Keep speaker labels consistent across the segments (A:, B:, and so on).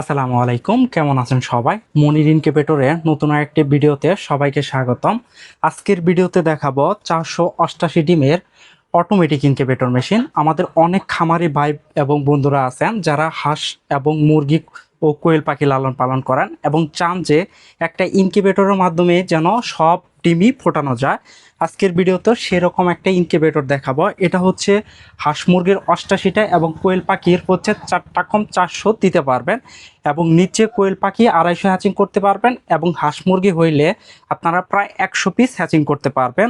A: আসসালামু আলাইকুম, কেমন আছেন সবাই? মনির ইনকিউবেটরের নতুন আরেকটি ভিডিওতে সবাইকে স্বাগতম। আজকের ভিডিওতে দেখাবো চারশো অষ্টাশি ডিমের অটোমেটিক ইনকিউবেটর মেশিন আমাদের অনেক খামারি ভাই এবং বন্ধুরা আছেন যারা হাঁস এবং মুরগি ও কোয়েল পাখি লালন পালন করেন এবং চান যে একটা ইনকিউবেটরের মাধ্যমে যেন সব ডিমই ফোটানো যায়। আজকের ভিডিওতে সেরকম একটা ইনকিউবেটর দেখাবো। এটা হচ্ছে হাঁস মুরগির অষ্টাশিটা এবং কোয়েল পাখির হচ্ছে চারটা কম চারশো দিতে পারবেন এবং নিচে কোয়েল পাখি আড়াইশো হ্যাচিং করতে পারবেন এবং হাঁস মুরগি হইলে আপনারা প্রায় একশো পিস হ্যাচিং করতে পারবেন।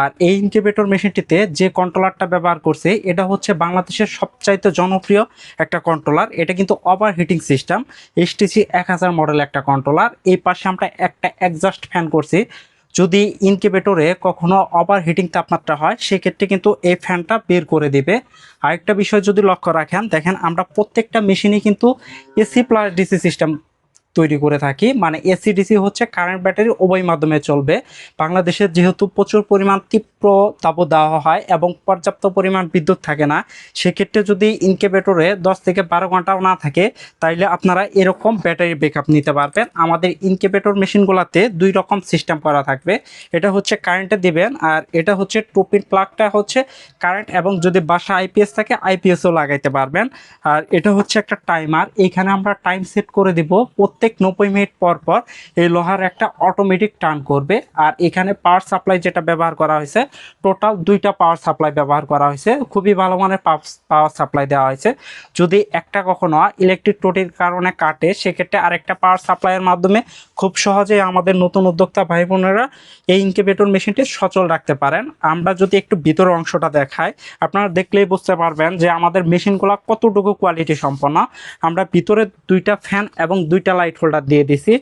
A: আর এই ইনকিউবেটর মেশিনটিতে যে কন্ট্রোলারটা ব্যবহার করছে, এটা হচ্ছে বাংলাদেশের সবচাইতে জনপ্রিয় একটা কন্ট্রোলার এটা কিন্তু ওভার হিটিং সিস্টেম এসটিসি এক হাজার মডেল একটা কন্ট্রোলার এই পাশে আমরা একটা অ্যাডজাস্ট ফ্যান করছি। যদি ইনকিউবেটরে কখনো ওভার হিটিং তাপমাত্রা হয়, সেক্ষেত্রে কিন্তু এই ফ্যানটা বের করে দিবে। আরেকটা বিষয় যদি লক্ষ্য রাখেন, দেখেন আমরা প্রত্যেকটা মেশিনে কিন্তু এসি প্লাস ডিসি সিস্টেম তৈরি করে থাকি। মানে এসিডিসি হচ্ছে কারেন্ট ব্যাটারি উভয় মাধ্যমে চলবে। বাংলাদেশের যেহেতু প্রচুর পরিমাণ তীব্র তাপদাহ হয় এবং পর্যাপ্ত পরিমাণ বিদ্যুৎ থাকে না, সেক্ষেত্রে যদি ইনকিউবেটরে দশ থেকে বারো ঘন্টাও না থাকে, তাইলে আপনারা এরকম ব্যাটারি ব্যাকআপ নিতে পারবেন। আমাদের ইনকিউবেটর মেশিনগুলোতে দুই রকম সিস্টেম করা থাকবে। এটা হচ্ছে কারেন্টে দিবেন আর এটা হচ্ছে টুপির প্লাগটা হচ্ছে কারেন্ট এবং যদি বাসা আইপিএস থাকে আইপিএসও লাগাইতে পারবেন। আর এটা হচ্ছে একটা টাইমার এইখানে আমরা টাইম সেট করে দিব নব্বই মিনিট পর পর এই লোহার একটা অটোমেটিক টার্ন করবে। আর এখানে পাওয়ার সাপ্লাই যেটা ব্যবহার করা হয়েছে টোটাল দুইটা পাওয়ার সাপ্লাই ব্যবহার করা হয়েছে। খুবই ভালো মানের পাওয়ার সাপ্লাই দেওয়া হয়েছে। যদি একটা কখনো ইলেকট্রিক টোটির কারণে কাটে, সেক্ষেত্রে আরেকটা পাওয়ার সাপ্লাইয়ের মাধ্যমে খুব সহজে আমাদের নতুন উদ্যোক্তা ভাই বোনেরা এই ইনকিউবেটর মেশিনটি সচল রাখতে পারেন। আমরা যদি একটু ভিতরের অংশটা দেখাই, আপনারা দেখলেই বুঝতে পারবেন যে আমাদের মেশিনগুলো কতটুকু কোয়ালিটি সম্পন্ন আমরা ভিতরে দুইটা ফ্যান এবং দুইটা লাইট হোল্ডার দিয়ে দিছি।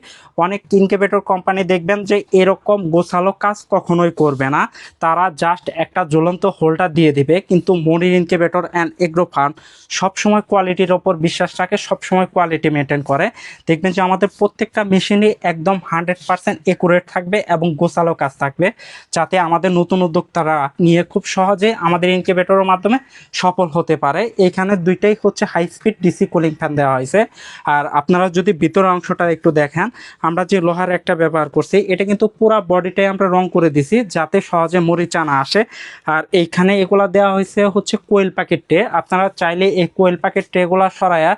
A: অনেক ইনকিউবেটর কোম্পানি দেখবেন যে এরকম গোছালো কাজ কখনোই করবে না। তারা জাস্ট একটা জ্বলন্ত হোল্ডার দিয়ে দিবে। কিন্তু Monir incubator and agro farm সবসময় কোয়ালিটির ওপর বিশ্বাস রাখে, সবসময় কোয়ালিটি মেনটেন করে। দেখবেন যে আমাদের প্রত্যেকটা মেশিনই একদম হান্ড্রেড পার্সেন্ট একুরেট থাকবে এবং গোছালো কাজ থাকবে। যাতে আমাদের নতুন উদ্যোক্তারা নিয়ে খুব সহজে আমাদের ইনকিউবেটরের মাধ্যমে সফল হতে পারে। এখানে দুইটাই হচ্ছে high speed DC cooling fan দেওয়া হয়েছে। আর আপনারা যদি ভিতরের অংশটা একটু দেখেন। আমরা যে লোহার একটা ব্যবহার করছি, এটা কিন্তু পুরা বডিটাই আমরা রং করে দিছি যাতে সহজে মরিচা না আসে। আর এইখানে এগুলা দেওয়া হয়েছে হচ্ছে কোয়েল প্যাকেট ট্রে আপনারা চাইলে এই কোয়েল প্যাকেট ট্রেগুলা সরাইয়া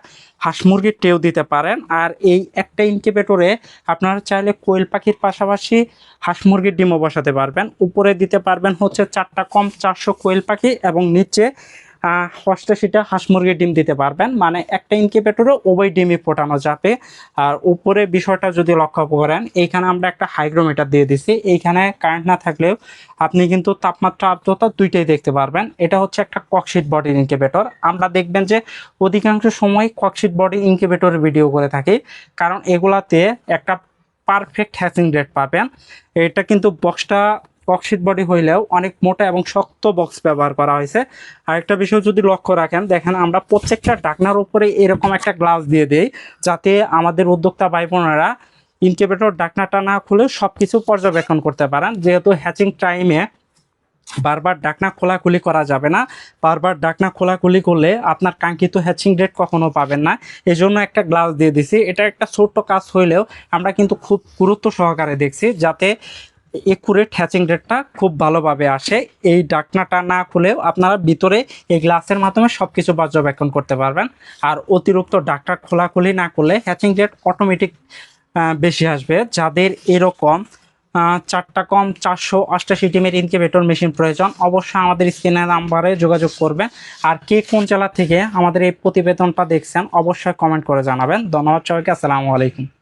A: হাঁস মুরগির ট্রেও দিতে পারেন। আর এই একটা ইনকিউবেটরে আপনারা চাইলে কোয়েল পাখির পাশাপাশি হাঁস মুরগির ডিমও বসাতে পারবেন। উপরে দিতে পারবেন হচ্ছে চারটা কম চারশো কোয়েল পাখি এবং নিচে অষ্টাশিটা হাঁস মুরগির ডিম দিতে পারবেন। মানে একটা ইনকিউবেটরে উভয় ডিমই ফোটানো যাবে। আর উপরে বিষয়টা যদি লক্ষ্য করেন, এইখানে আমরা একটা হাইগ্রোমিটার দিয়ে দিছি। এইখানে কারেন্ট না থাকলেও আপনি কিন্তু তাপমাত্রা আর্দ্রতা দুইটাই দেখতে পারবেন। এটা হচ্ছে একটা ককশিট বডির ইনকিউবেটর আমরা দেখবেন যে অধিকাংশ সময় ককশিট বডি ইনকিউবেটরের ভিডিও করে থাকি। কারণ এগুলাতে একটা পারফেক্ট হ্যাচিং রেট পাবেন। এটা কিন্তু বক্সটা বক্সিট বডি হইলেও অনেক মোটা এবং শক্ত বক্স ব্যবহার করা হয়েছে। আরেকটা বিষয় যদি লক্ষ্য রাখেন, দেখেন আমরা প্রত্যেকটা ডাকনার উপরে এরকম একটা গ্লাস দিয়ে দিই, যাতে আমাদের উদ্যোক্তা ভাই বোনেরা ইনকিউবেটর ডাকনাটা না খুলে সব কিছু পর্যবেক্ষণ করতে পারেন। যেহেতু হ্যাচিং টাইমে বারবার ডাকনা খোলাখুলি করা যাবে না। বারবার ডাকনা খোলাখুলি করলে আপনার কাঙ্ক্ষিত হ্যাচিং রেট কখনো পাবেন না। এই জন্য একটা গ্লাস দিয়ে দিছি। এটা একটা ছোট্ট কাজ হইলেও আমরা কিন্তু খুব গুরুত্ব সহকারে দেখছি, যাতে একুরেট হ্যাচিং রেটটা খুব ভালোভাবে আসে। এই ডাকনাটা না খুলেও আপনারা ভিতরে এই গ্লাসের মাধ্যমে সব কিছু পর্যবেক্ষণ করতে পারবেন। আর অতিরিক্ত ডাকটা খোলাখুলি না করলে হ্যাচিং রেট অটোমেটিক বেশি আসবে। যাদের এরকম চারটা কম চারশো অষ্টাশি টিমের ইনকিউবেটর মেশিন প্রয়োজন, অবশ্যই আমাদের স্ক্রিনের নাম্বারে যোগাযোগ করবেন। আর কে কোন জেলা থেকে আমাদের এই প্রতিবেদনটা দেখছেন, অবশ্যই কমেন্ট করে জানাবেন। ধন্যবাদ সবাইকে, আসসালামু আলাইকুম।